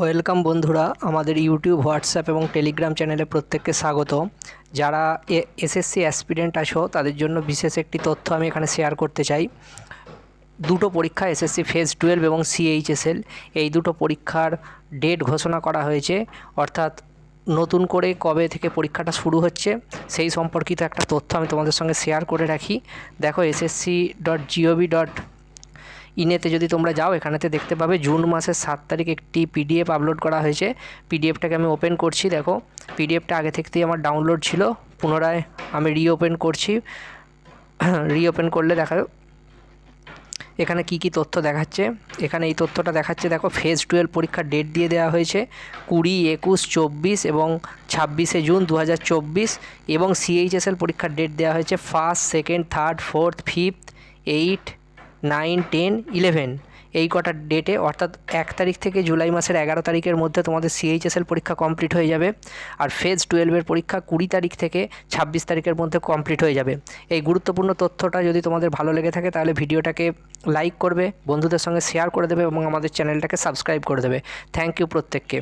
Welcome বন্ধুরা, আমাদের YouTube, WhatsApp এবং টেলিগ্রাম চ্যানেলে প্রত্যেককে স্বাগত। যারা এসএসসি অ্যাসপিরেন্ট আছো, তাদের জন্য বিশেষ একটি তথ্য আমি এখানে শেয়ার করতে চাই। দুটো পরীক্ষা, এসএসসি ফেজ টুয়েলভ এবং সিএইচএসএল, এই দুটো পরীক্ষার ডেট ঘোষণা করা হয়েছে। অর্থাৎ নতুন করে কবে থেকে পরীক্ষাটা শুরু হচ্ছে, সেই সম্পর্কিত একটা তথ্য আমি তোমাদের সঙ্গে শেয়ার করে রাখি। দেখো, এসএসসি ডট জিওভি ডট ইনেতে যদি তোমরা যাও, এখানেতে দেখতে পাবে জুন মাসের সাত তারিখ একটি পিডিএফ আপলোড করা হয়েছে। পিডিএফটাকে আমি ওপেন করছি, দেখো। পিডিএফটা আগে থেকেই আমার ডাউনলোড ছিল, পুনরায় আমি রিওপেন করছি। রিওপেন করলে দেখা এখানে কি কি তথ্য দেখাচ্ছে? এখানে এই তথ্যটা দেখাচ্ছে, দেখো ফেজ টুয়েলভ পরীক্ষার ডেট দিয়ে দেওয়া হয়েছে, কুড়ি, একুশ, চব্বিশ এবং ছাব্বিশে জুন দু হাজার চব্বিশ এবং সিএইচএসএল পরীক্ষার ডেট দেওয়া হয়েছে first second third fourth fifth eight nine, ten, eleven. এই কটা ডেটে অর্থাৎ এক তারিখ থেকে জুলাই মাসের এগারো তারিখের মধ্যে তোমাদের সিএইচএসএল পরীক্ষা কমপ্লিট হয়ে যাবে আর ফেজ টুয়েলভের পরীক্ষা কুড়ি তারিখ থেকে ছাব্বিশ তারিখের মধ্যে কমপ্লিট হয়ে যাবে। এই গুরুত্বপূর্ণ তথ্যটা যদি তোমাদের ভালো লেগে থাকে তাহলে ভিডিওটাকে লাইক করবে, বন্ধুদের সঙ্গে শেয়ার করে দেবে এবং আমাদের চ্যানেলটাকে সাবস্ক্রাইব করে দেবে। থ্যাংক ইউ প্রত্যেককে।